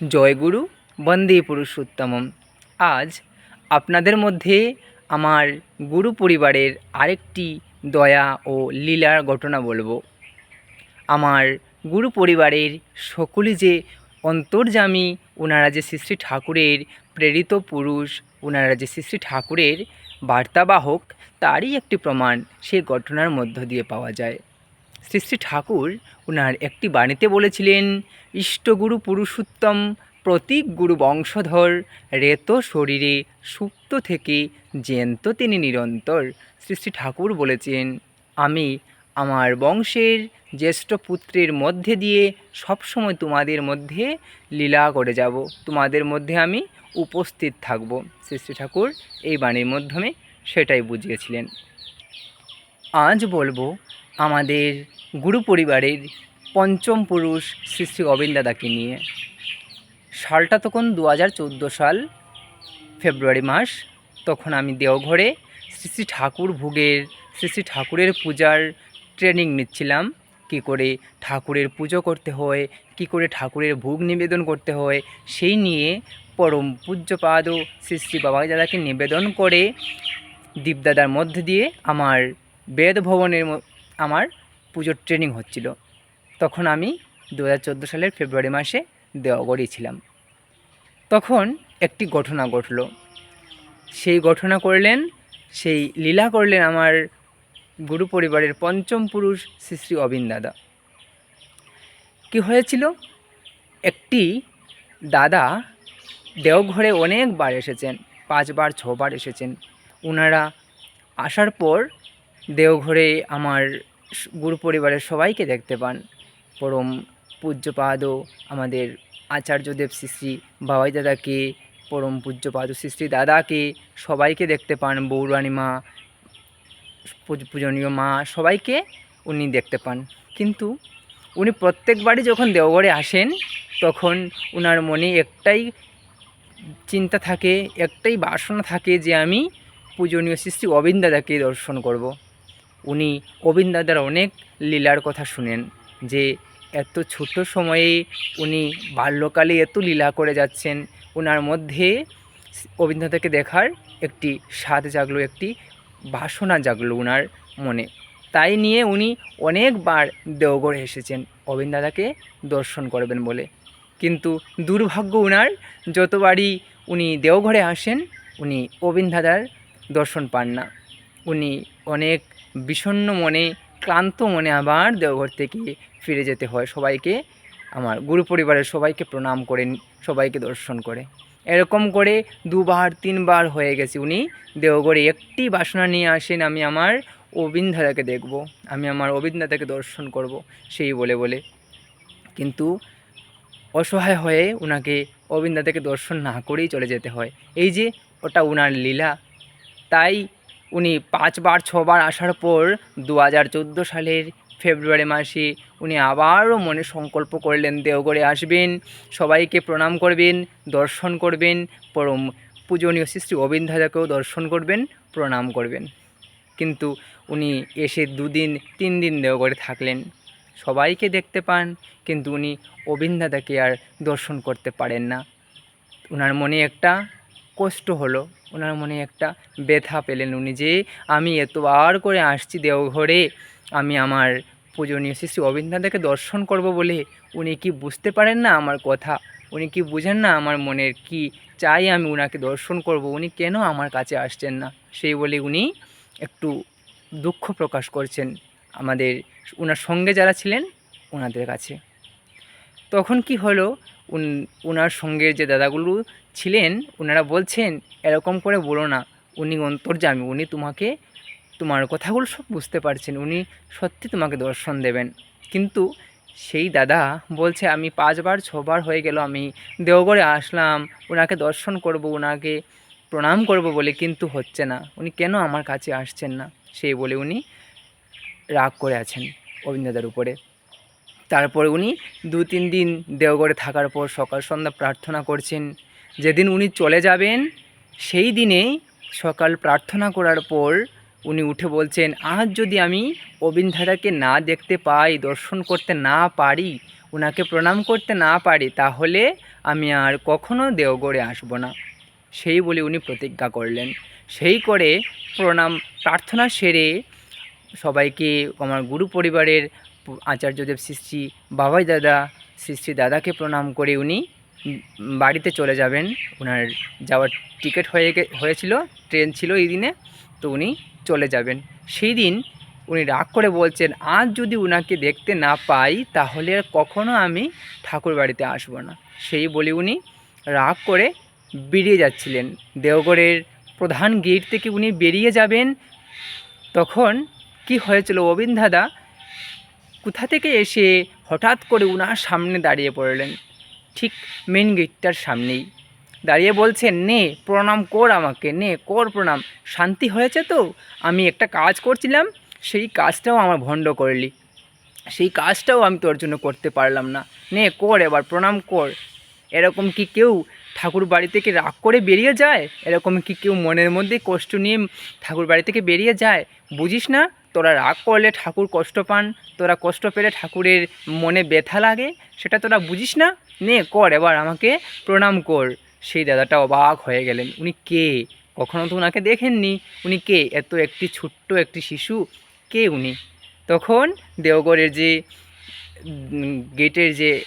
জয়গুরু বন্দে পুরুষোত্তমম। আজ আপনাদের মধ্যে আমার গুরু পরিবারের আরেকটি দয়া ও লীলার ঘটনা বলব। আমার গুরু পরিবারের সকলে যে অন্তর্যামী ওনারা যে শ্রী শ্রী ঠাকুরের প্রেরিত পুরুষ ওনারা যে শ্রী শ্রী ঠাকুরের বার্তাবাহক, তারই একটি প্রমাণ সেই ঘটনার মধ্য দিয়ে পাওয়া যায়। শ্রী শ্রী ঠাকুর ওনার একটি বাণীতে বলেছিলেন, ইষ্টগুরু পুরুষোত্তম, প্রতীক গুরু বংশধর, রেত শরীরে সুপ্ত থেকে জ্যান্ত তিনি নিরন্তর। শ্রী শ্রী ঠাকুর বলেছেন, আমি আমার বংশের জ্যেষ্ঠ পুত্রের মধ্যে দিয়ে সবসময় তোমাদের মধ্যে লীলা করে যাব। তোমাদের মধ্যে আমি উপস্থিত থাকব। শ্রী শ্রী ঠাকুর এই বাণীর মাধ্যমে সেটাই বুঝিয়েছিলেন। আজ বলব আমাদের গুরু পরিবারের পঞ্চম পুরুষ শ্রী শ্রী গোবিন্দ দাদাকে নিয়ে। সালটা তখন দু হাজার চোদ্দ সাল, ফেব্রুয়ারি মাস। তখন আমি দেওঘরে শ্রী শ্রী ঠাকুর ভোগের, শ্রী শ্রী ঠাকুরের পূজার ট্রেনিং নিচ্ছিলাম। কি করে ঠাকুরের পুজো করতে হয়, কি করে ঠাকুরের ভোগ নিবেদন করতে হয়, সেই নিয়ে পরম পূজ্যপাদ ও শ্রী শ্রী বাবা দাদাকে নিবেদন করে দীপদাদার মধ্যে দিয়ে আমার বেদ ভবনের আমার পুজোর ট্রেনিং হচ্ছিল। তখন আমি দু হাজার চোদ্দ সালের ফেব্রুয়ারি মাসে দেওয়াগড়ি ছিলাম। তখন একটি ঘটনা ঘটলো। সেই ঘটনা করলেন, সেই লীলা করলেন আমার গুরু পরিবারের পঞ্চম পুরুষ শ্রী শ্রী অবিন দাদা। কী হয়েছিল? একটি দাদা দেওঘরে অনেকবার এসেছেন, পাঁচবার, ছবার এসেছেন। ওনারা আসার পর দেওঘরে আমার গুরু পরিবারের সবাইকে দেখতে পান। পরম পূজ্যপাদও আমাদের আচার্যদেব শ্রী শ্রী বাবাই দাদাকে, পরম পূজ্যপাদ শ্রী দাদাকে সবাইকে দেখতে পান। বৌরানী মা পূজনীয় মা সবাইকে উনি দেখতে পান। কিন্তু উনি প্রত্যেকবারই যখন দেওঘরে আসেন, তখন ওনার মনে একটাই চিন্তা থাকে, একটাই বাসনা থাকে যে আমি পূজনীয় শ্রী শ্রী অবিন্দ দাদাকে দর্শন করব। উনি অবিন্দ দাদার অনেক লীলার কথা শুনেন যে এত ছোট সময়ে উনি বাল্যকালে এত লীলা করে যাচ্ছেন। ওনার মধ্যে অবিন্দ দাদাকে দেখার একটি স্বাদ জাগলো, একটি বাসনা জাগলো ওনার মনে। তাই নিয়ে উনি অনেকবার দেওঘরে এসেছেন অবিন্দ দাদাকে দর্শন করবেন বলে। কিন্তু দুর্ভাগ্য ওনার যতবারই উনি দেওঘরে আসেন, উনি অবিন্দ দাদার দর্শন পান না। উনি অনেক বিষণ্ণ মনে, ক্লান্ত মনে আবার দেওঘর থেকে ফিরে যেতে হয় সবাইকে। আমার গুরু পরিবারের সবাইকে প্রণাম করেন সবাইকে দর্শন করে। এরকম করে দুবার, তিনবার হয়ে গেছে উনি। দেওঘরে একটি বাসনা নিয়ে আসেন, আমি আমার অবিন্দ দাদাকে দেখব, আমি আমার অবিন্দ দাদাকে দর্শন করব, সেই বলে বলে। কিন্তু অসহায় হয়ে ওনাকে অবিন্দ দাদাকে দর্শন না করেই চলে যেতে হয়। এই যে ওটা ওনার লীলা, তাই উনি পাঁচবার, ছবার আসার পর দু হাজার চোদ্দ সালের ফেব্রুয়ারি মাসে উনি আবারও মনে সংকল্প করলেন, দেওঘরে আসবেন, সবাইকে প্রণাম করবেন, দর্শন করবেন, পরম পূজনীয় শ্রী শ্রী দর্শন করবেন, প্রণাম করবেন। কিন্তু উনি এসে দুদিন তিন দিন দেওঘরে থাকলেন। সবাইকে দেখতে পান, কিন্তু উনি অবিন্দ দাদাকে আর দর্শন করতে পারেন না। ওনার মনে একটা কষ্ট হলো। ওনার মনে একটা ব্যথা পেলেন উনি যে, আমি এতবার করে আসছি দেওঘরে, আমি আমার পূজনীয় শ্রী শ্রী অবিন্দ দর্শন করব বলে। উনি কি বুঝতে পারেন না আমার কথা? উনি কি বুঝেন না আমার মনের কি চাই আমি ওনাকে দর্শন করব? উনি কেন আমার কাছে আসছেন না? সেই বলে উনি একটু দুঃখ প্রকাশ করছেন আমাদের ওনার সঙ্গে যারা ছিলেন ওনাদের কাছে। তখন কি হলো? ওনার সঙ্গের যে দাদাগুলো ছিলেন ওনারা বলছেন, এরকম করে বলো না, উনি অন্তর্যামী, উনি তোমাকে, তোমার কথাগুলো সব বুঝতে পারছেন, উনি সত্যি তোমাকে দর্শন দেবেন। কিন্তু সেই দাদা বলছে, আমি পাঁচবার, ছবার হয়ে গেল, আমি দেওঘরে আসলাম ওনাকে দর্শন করব ওনাকে প্রণাম করব বলে কিন্তু হচ্ছে না। উনি কেন আমার কাছে আসছেন না? সেই বলে উনি রাগ করে আছেন অবিন্দাদার উপরে। তারপরে উনি দু তিন দিন দেওঘরে থাকার পর সকাল সন্ধ্যা প্রার্থনা করছেন। যেদিন উনি চলে যাবেন, সেই দিনে সকাল প্রার্থনা করার পর উনি উঠে বলছেন, আজ যদি আমি অবিন্ধাদাকে না দেখতে পাই, দর্শন করতে না পারি ওনাকে প্রণাম করতে না পারি, তাহলে আমি আর কখনো দেওগড়ে আসব না। সেই বলে উনি প্রতিজ্ঞা করলেন। সেই করে প্রণাম প্রার্থনা সেরে সবাইকে, আমার গুরু পরিবারের আচার্যদেব সৃষ্টি বাবাই দাদা সৃষ্টি দাদাকে প্রণাম করে উনি বাড়িতে চলে যাবেন। ওনার যাওয়ার টিকিট হয়ে হয়েছিল, ট্রেন ছিল এই দিনে, তো উনি চলে যাবেন। সেই দিন উনি রাগ করে বলছেন, আজ যদি উনাকে দেখতে না পাই, তাহলে আর কখনো আমি ঠাকুর বাড়িতে আসব না। সেই বলে উনি রাগ করে বেরিয়ে যাচ্ছিলেন। দেওগড়ের প্রধান গেট থেকে উনি বেরিয়ে যাবেন। তখন কি হয়েছিল অবিন দাদা কোথা থেকে এসে হঠাৎ করে উনার সামনে দাঁড়িয়ে পড়লেন? ঠিক মেন গেটটার সামনেই। দাঁড়িয়ে বলছেন, নে, প্রণাম কর আমাকে, নে, কর প্রণাম। শান্তি হয়েছে তো? আমি একটা কাজ করছিলাম, সেই কাজটাও আমার ভণ্ড করলি। সেই কাজটাও আমি তোর জন্য করতে পারলাম না। নে, কর এবার, প্রণাম কর। এরকম কি কেউ ঠাকুর বাড়ি থেকে রাগ করে বেরিয়ে যায়? এরকম কি কেউ মনের মধ্যে কষ্ট নিয়ে ঠাকুর বাড়ি থেকে বেরিয়ে যায়? বুঝিস না? তোরা রাগ করলে ঠাকুর কষ্ট পান, তোরা কষ্ট পেলে ঠাকুরের মনে ব্যথা লাগে, সেটা তোরা বুঝিস না? নে, কর, এবার আমাকে প্রণাম কর। সেই দাদাটা অবাক হয়ে গেলেন। উনি কে? কখনও তো ওনাকে দেখেননি। উনি কে? এত একটি ছোট্ট একটি শিশু। কে উনি? তখন দেওগড়ের যে গেটের যে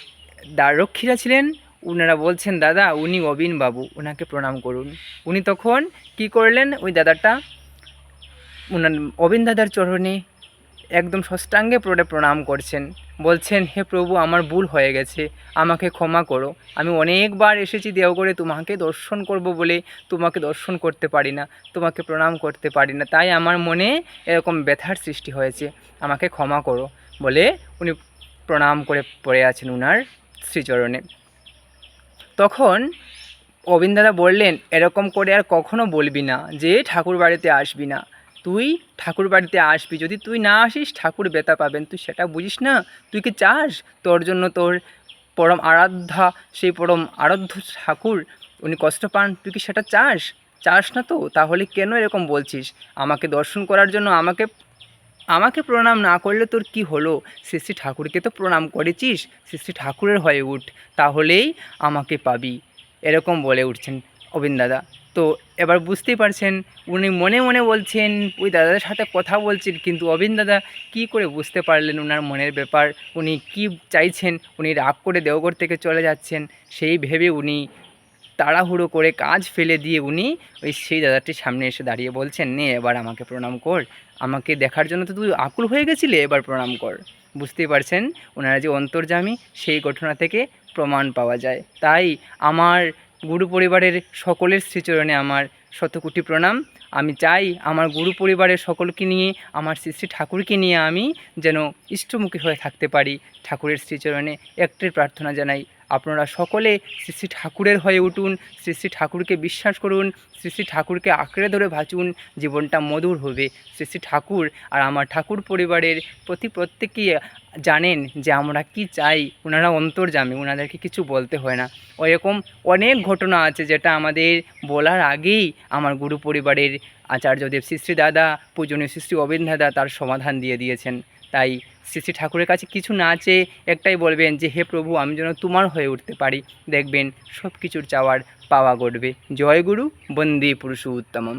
দ্বাররক্ষীরা ছিলেন ওনারা বলছেন, দাদা, উনি অবিন বাবু ওনাকে প্রণাম করুন। উনি তখন কি করলেন? ওই দাদাটা অবিন দাদার চরণে একদম ষষ্ঠাঙ্গে পড়ে প্রণাম করছেন। বলছেন, হে প্রভু, আমার ভুল হয়ে গেছে, আমাকে ক্ষমা করো। আমি অনেকবার এসেছি দেওগড়ে তোমাকে দর্শন করব বলে তোমাকে দর্শন করতে পারি না, তোমাকে প্রণাম করতে পারি না। তাই আমার মনে এরকম ব্যথার সৃষ্টি হয়েছে, আমাকে ক্ষমা করো। বলে উনি প্রণাম করে পড়ে আছেন উনার শ্রীচরণে। তখন অবিন্দাদা বললেন, এরকম করে আর কখনো বলবি না যে ঠাকুর বাড়িতে আসবি না। তুই ঠাকুর বাড়িতে আসবি। যদি তুই না আসিস, ঠাকুর বেতা পাবেন। তুই সেটা বুঝিস না? তুই কি চাস? তোর জন্য তোর পরম আরাধ্যা, সেই পরম আরাধ্য ঠাকুর, উনি কষ্ট পান। তুই কি সেটা চাস? চাস না তো? তাহলে কেন এরকম বলছিস? আমাকে দর্শন করার জন্য আমাকে আমাকে প্রণাম না করলে তোর কি হলো? শ্রী শ্রী ঠাকুরকে তো প্রণাম করেছিস। শ্রী শ্রী ঠাকুরের হয়ে উঠ। তাহলেই আমাকে পাবি। এরকম বলে উঠছেন অবিন দাদা তো এবার বুঝতেই পারছেন, উনি মনে মনে বলছেন, ওই দাদার সাথে কথা বলছেন, কিন্তু অবিন দাদা কী করে বুঝতে পারলেন ওনার মনের ব্যাপার? উনি কি চাইছেন? উনি রাগ করে দেওঘর থেকে চলে যাচ্ছেন। সেই ভেবে উনি তাড়াহুড়ো করে কাজ ফেলে দিয়ে উনি ওই সেই দাদাটির সামনে এসে দাঁড়িয়ে বলছেন, নে, এবার আমাকে প্রণাম কর। আমাকে দেখার জন্য তো তুই আকুল হয়ে গেছিলে, এবার প্রণাম কর। বুঝতেই পারছেন ওনারা যে অন্তর্জামী সেই ঘটনা থেকে প্রমাণ পাওয়া যায়। তাই আমার গুরু পরিবারের সকলের শ্রীচরণে আমার শতকোটি প্রণাম। আমি চাই আমার গুরু পরিবারের সকলকে নিয়ে, আমার শ্রী শ্রী ঠাকুরকে নিয়ে আমি যেন ইষ্টমুখী হয়ে থাকতে পারি ঠাকুরের শ্রীচরণে। একটাই প্রার্থনা জানাই আপনারা সকলে শ্রী শ্রী ঠাকুরের হয়ে উঠুন, শ্রী শ্রী ঠাকুরকে বিশ্বাস করুন, শ্রী শ্রী ঠাকুরকে আঁকড়ে ধরে ভাচুন, জীবনটা মধুর হবে। শ্রী শ্রী ঠাকুর আর আমার ঠাকুর পরিবারের প্রতি প্রত্যেকেই জানেন যে আমরা কি চাই, ওনারা অন্তর জামে ওনাদেরকে কিছু বলতে হয় না। ওইরকম অনেক ঘটনা আছে যেটা আমাদের বলার আগেই আমার গুরু পরিবারের আচার্যদেব শ্রী শ্রী দাদা, পূজনীয় শ্রী শ্রী দাদা তার সমাধান দিয়ে দিয়েছেন। তাই শ্রী শ্রী ঠাকুরের কাছে কিছু না চেয়ে একটাই বলবেন যে, হে প্রভু, আমি যেন তোমার হয়ে উঠতে পারি। দেখবেন সব কিছুর চাওয়ার পাওয়া ঘটবে। জয় গুরু, বন্দে পুরুষ উত্তমম